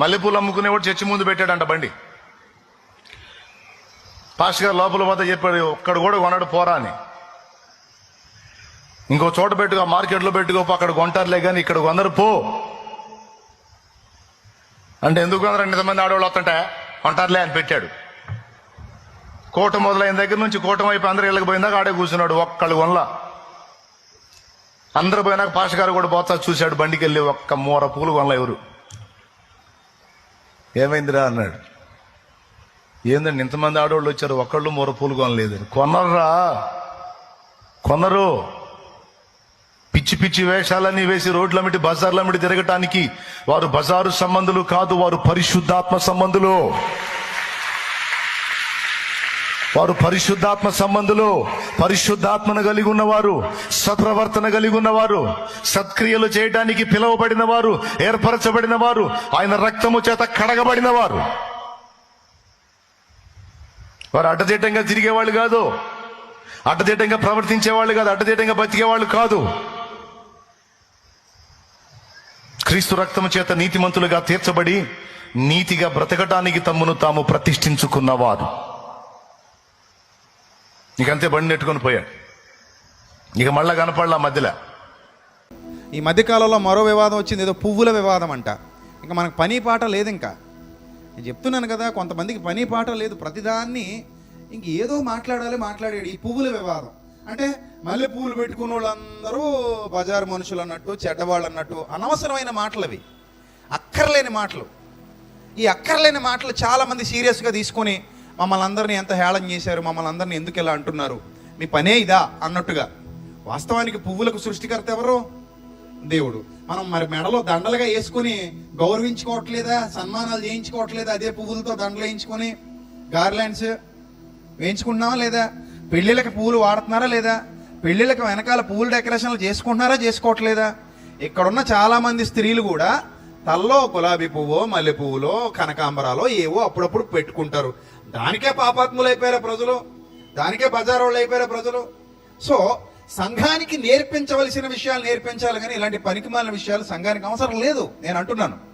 మల్లెపూలు అమ్ముకునేవాడు చర్చి ముందు పెట్టాడంట బండి. పాస్ట్ గారు లోపల పోతే చెప్పాడు ఒక్కడు కూడా కొన్నాడు పోరా అని. ఇంకో చోట పెట్టుకో మార్కెట్లో పెట్టుకో అక్కడ కొంటారులే కానీ ఇక్కడ కొందరు పో. అంటే ఎందుకు కొందరు? ఇంతమంది ఆడవాళ్ళు వస్తుంటే కొంటారులే అని పెట్టాడు. కోట మొదలైన దగ్గర నుంచి కోట అయిపోయి అందరు ఇళ్ళకి పోయిందాక ఆడే కూర్చున్నాడు ఒక్కళ్ళు కొనలా. అందరు పోయినాక పాష గారు కూడా పోతా చూశాడు బండికి వెళ్ళి ఒక్క మూర పూలు కొనలా ఎవరు. ఏమైందిరా అన్నాడు. ఏందండి ఇంతమంది ఆడవాళ్ళు వచ్చారు ఒక్కళ్ళు మూర పూలు కొనలేదు. కొనర్రా. కొనరు. పిచ్చి పిచ్చి వేషాలన్నీ వేసి రోడ్ల మీటి బజార్ల మీటి తిరగటానికి వారు బజారు సంబంధులు కాదు వారు పరిశుద్ధాత్మ సంబంధులు. వారు పరిశుద్ధాత్మ సంబంధులు పరిశుద్ధాత్మను కలిగి ఉన్నవారు సత్ప్రవర్తన కలిగి ఉన్నవారు సత్క్రియలు చేయడానికి పిలువబడిన వారు ఏర్పరచబడిన వారు ఆయన రక్తము చేత కడగబడిన వారు. వారు అడ్డదిడ్డంగా తిరిగేవాళ్ళు కాదు. అడ్డదిడ్డంగా ప్రవర్తించేవాళ్ళు కాదు. అడ్డదిడ్డంగా బతికేవాళ్ళు కాదు. క్రీస్తు రక్తము చేత నీతిమంతులుగా తీర్చబడి నీతిగా బ్రతకటానికి తమ్మును తాము ప్రతిష్ఠించుకున్నవారు. నీకంతే బండి నెట్టుకొని పోయాడు ఇక మళ్ళా కనపడలా మధ్యలో. ఈ మధ్యకాలంలో మరో వివాదం వచ్చింది ఏదో పువ్వుల వివాదం అంట. ఇంకా మనకు పని పాట లేదు ఇంకా నేను చెప్తున్నాను కదా కొంతమందికి పని పాట లేదు ప్రతిదాన్ని ఇంక ఏదో మాట్లాడాలి మాట్లాడాడు ఈ పువ్వుల వివాదం. అంటే మళ్ళీ పువ్వులు పెట్టుకున్న వాళ్ళందరూ బజారు మనుషులు అన్నట్టు చెడ్డవాళ్ళు అన్నట్టు అనవసరమైన మాటలు అవి. అక్కర్లేని మాటలు. ఈ అక్కర్లేని మాటలు చాలామంది సీరియస్గా తీసుకొని మమ్మల్ని అందరినీ ఎంత హేళన చేశారు మమ్మల్ని అందరినీ ఎందుకు ఇలా అంటున్నారు? మీ పనే ఇదా అన్నట్టుగా. వాస్తవానికి పువ్వులకు సృష్టికర్త ఎవరు? దేవుడు. మనం మరి మెడలో దండలుగా వేసుకుని గౌరవించుకోవట్లేదా? సన్మానాలు చేయించుకోవట్లేదా? అదే పువ్వులతో దండలు వేయించుకొని గార్లాండ్స్ వేయించుకుంటున్నావా లేదా? పెళ్ళిళ్ళకి పువ్వులు వాడుతున్నారా లేదా? పెళ్ళిళ్ళకి వెనకాల పువ్వులు డెకరేషన్లు చేసుకుంటున్నారా చేసుకోవట్లేదా? ఇక్కడున్న చాలామంది స్త్రీలు కూడా తల్లో గులాబీ పువ్వో మల్లె పువ్వులో కనకాంబరాలో ఏవో అప్పుడప్పుడు పెట్టుకుంటారు. దానికే పాపాత్ములు అయిపోయారు ప్రజలు? దానికే బజార్ వాళ్ళు అయిపోయారు ప్రజలు? సో సంఘానికి నేర్పించవలసిన విషయాలు నేర్పించాలి కానీ ఇలాంటి పనికిమాలిన విషయాలు సంఘానికి అవసరం లేదు. నేను అంటున్నాను.